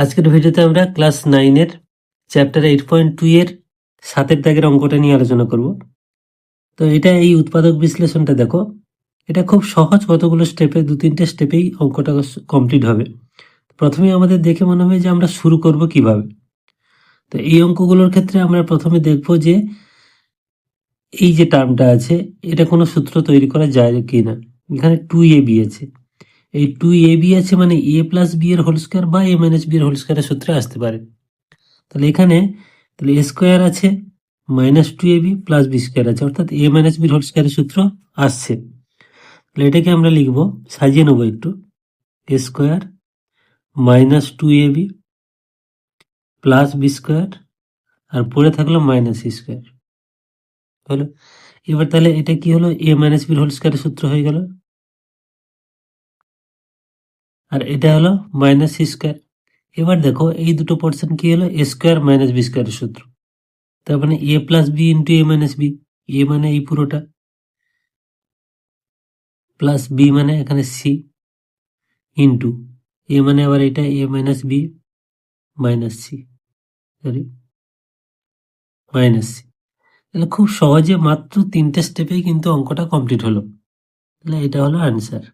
আজকের ভিডিওতে আমরা ক্লাস নাইনের চ্যাপ্টার এইট পয়েন্ট টু এর সাতের দাগের অঙ্কটা নিয়ে আলোচনা করব। তো এটা এই উৎপাদক বিশ্লেষণটা দেখো, এটা খুব সহজ কতগুলো স্টেপে, দু তিনটে স্টেপেই অঙ্কটা কমপ্লিট হবে। প্রথমে আমাদের দেখে মনে হবে যে আমরা শুরু করব কীভাবে। তো এই অঙ্কগুলোর ক্ষেত্রে আমরা প্রথমে দেখব যে এই যে টার্মটা আছে, এটা কোনো সূত্র তৈরি করা যায় কি না এখানে টু এ বি আছে। এই টু এ বি আছে মানে এ প্লাস বি এর হোল স্কোয়ার বা এ মাইনাস বি এর হোল স্কোয়ারের সূত্রে আসতে পারে। তাহলে এখানে তাহলে এ স্কোয়ার আছে minus two A B plus B square আছে, অর্থাৎ এ মাইনাস বির হোল স্কোয়ারের সূত্র আসছে। তাহলে এটাকে আমরা লিখব, সাজিয়ে নেব একটু। A square minus two A B plus B square আর পড়ে থাকল মাইনাস স্কোয়ার হলো? এবার তাহলে এটা কি হলো? এ মাইনাস বির হোল স্কোয়ারের সূত্র হয়ে গেল। আর এটা হলো মাইনাস সি স্কোয়ার এবার দেখো, এই দুটো পোর্শন কি হলো? এ স্কোয়ার মাইনাস বি স্কোয়ারের সূত্র। তার মানে A plus B into A minus B A মানে এই পুরোটা। প্লাস বি মানে এখানে সি ইন্টু এ মানে আবার এটা A minus B minus C sorry minus C তাহলে খুব সহজে মাত্র তিনটে স্টেপেই কিন্তু অঙ্কটা কমপ্লিট হলো। তাহলে এটা হলো আনসার